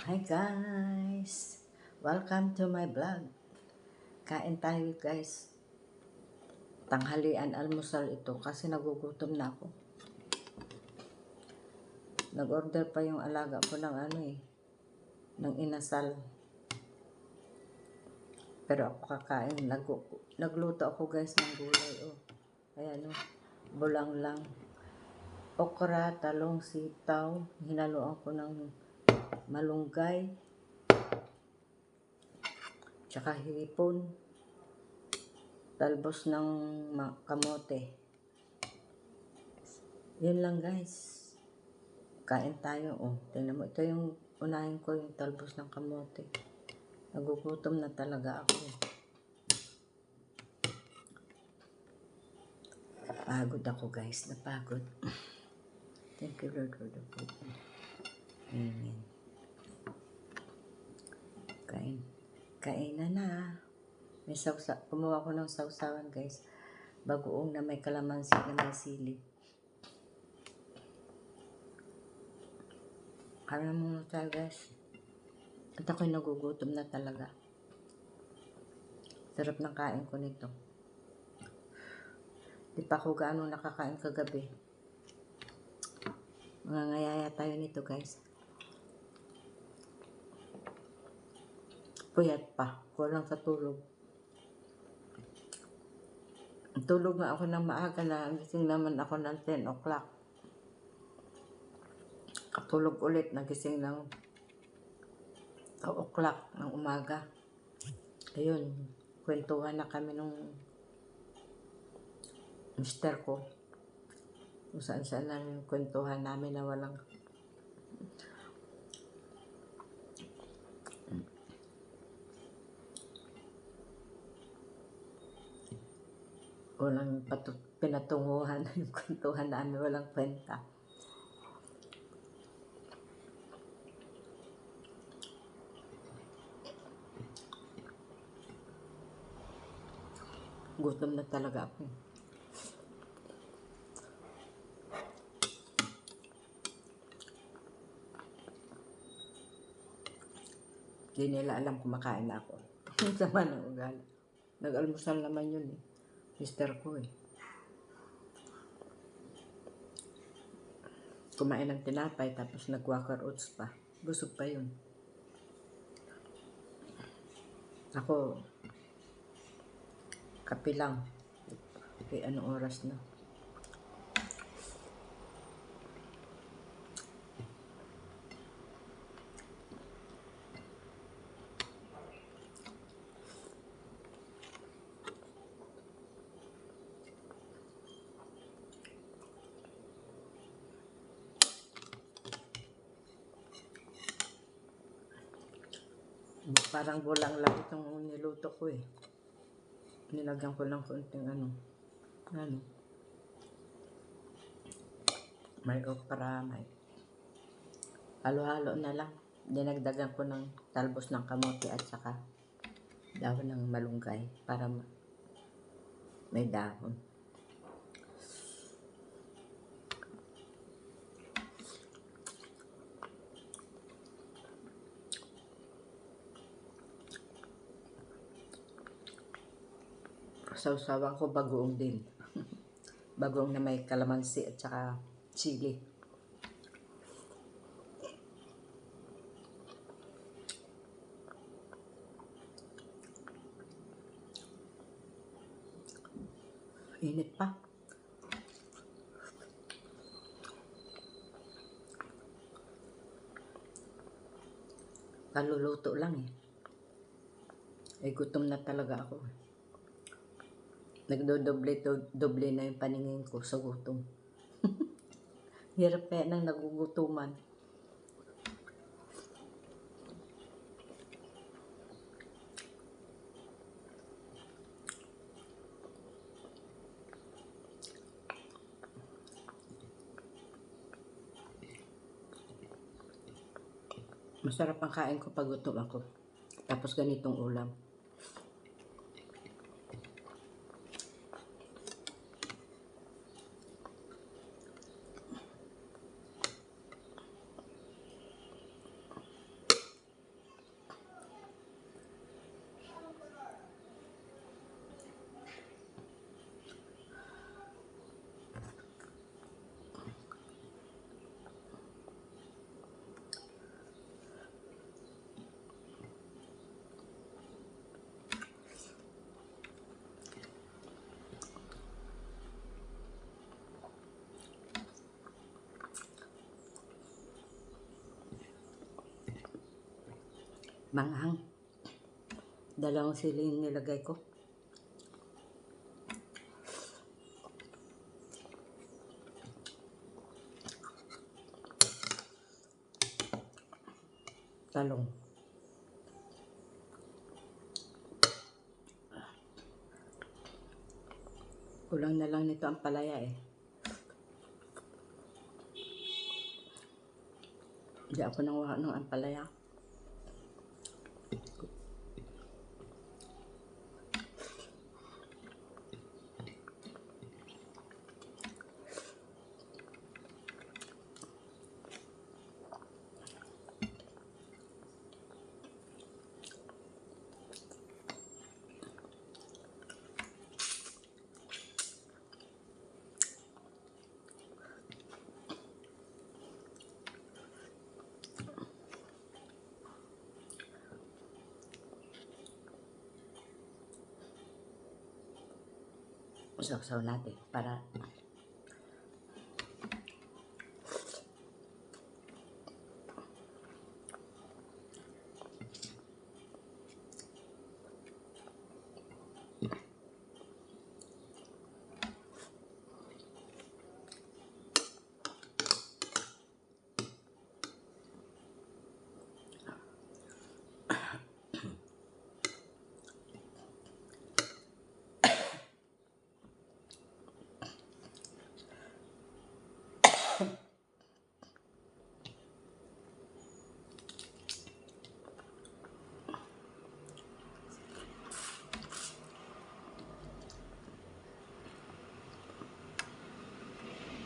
Hi guys! Welcome to my vlog. Kain tayo guys. Tanghalian almusal ito kasi nagugutom na ako. Nag-order pa yung alaga ko ng ano eh, ng inasal. Pero ako kakain. Nag nagluto ako guys ng gulay. Oh. Ayan oh. Bulang lang. Okra, talong, sitaw. Hinaluan ko ng malunggay. Tsaka hipon. Talbos ng kamote. Yun lang guys. Kain tayo. Oh, tingnan mo. Ito yung unahin ko yung talbos ng kamote. Nagugutom na talaga ako. Pagod ako guys. Napagod. Thank you Lord for the food. Amen. Kain. Kain na na. May sausa. Kumuha ko ng sausawan guys. Bagoong na may kalamansi na may sili. Kaya muna tayo guys. At ako'y nagugutom na talaga. Sarap ng kain ko nito. Di pa ako gaano nakakain kagabi. Mga ngayaya tayo nito guys. Puyat pa. Kulang sa tulog. Nga ako ng maaga na gising naman ako ng 10 o'clock. Katulog ulit, nagising ng 2 o'clock ng umaga. Ayun, kwentuhan na kami nung mister ko. Kung saan saan na yung kwentuhan namin na walang walang patu- pinatunguhan yung kwentuhan namin, walang kwenta. Gutom na talaga ako. Hindi nila alam kumakain ako. Sama ng ugali. Nag-almusal naman yun eh. Mister ko eh. Kumain ng tinapay tapos nag-walker oats pa. Busog pa yun. Ako, kape lang. Okay, anong oras na? Parang bulang lang itong niluto ko eh. Nilagyan ko lang konting ano. Ano. May okra, may halo-halo na lang. Dinagdagan ko ng talbos ng kamote at saka dahon ng malunggay para ma- may dahon. Sausawan ko bagoong din. bagoong na may kalamansi at saka chili. Init pa. Kaluluto lang eh. Eh, gutom na talaga ako. Nagdodoble doble na yung paningin ko sa gutom. Hirap kaya nang nagugutuman. Masarap ang kain ko pag gutom ako. Tapos ganitong ulam. Manghang. Dalawang siling nilagay ko. Talong. Kulang na lang nito ang palaya eh. Hindi ako nang ng ampalaya. Usap-usap natin para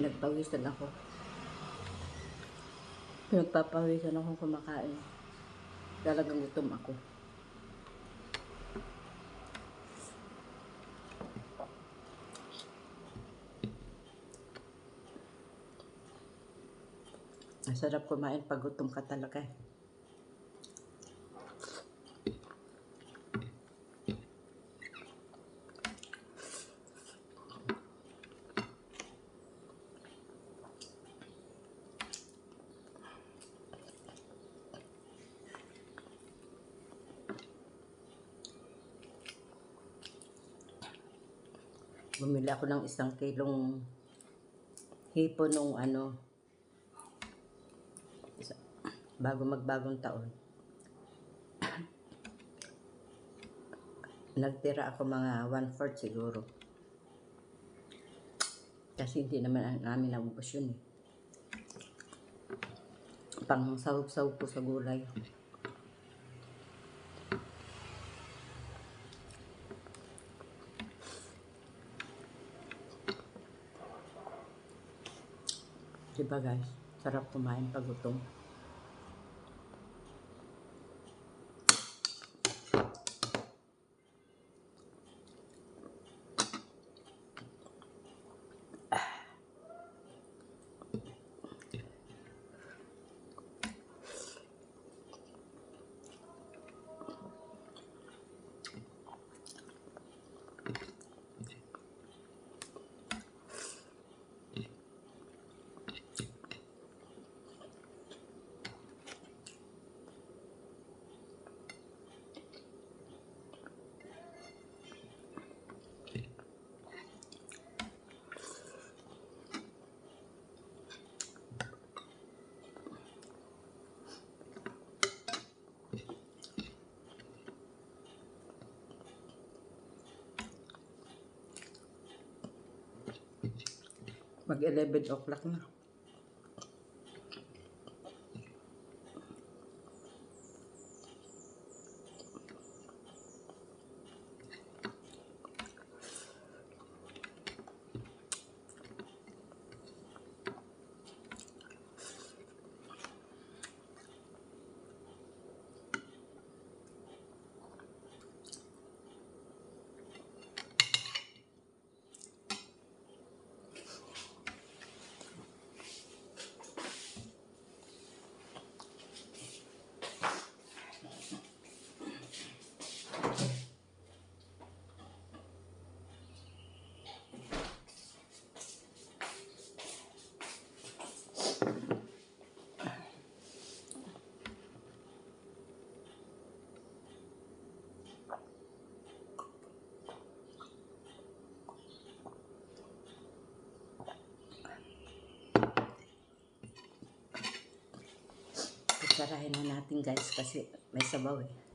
pinagpawisan ako. Pinagpapawisan ako kumakain. Talagang gutom ako. Ang sarap kumain pag gutom ka talaga eh. Bumili ako ng isang kilong hipo nung ano, bago magbagong taon. Nagtira ako mga one-fourth siguro. Kasi hindi naman namin naubos yun eh. Pang sahog-sahog ko sa gulay. Diba guys? Sarap kumain pag gutom. Mag 11 o'clock na. Sarahin na natin guys kasi may sabaw eh.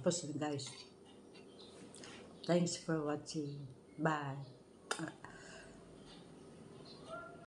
Tapos guys. Thanks for watching. Bye.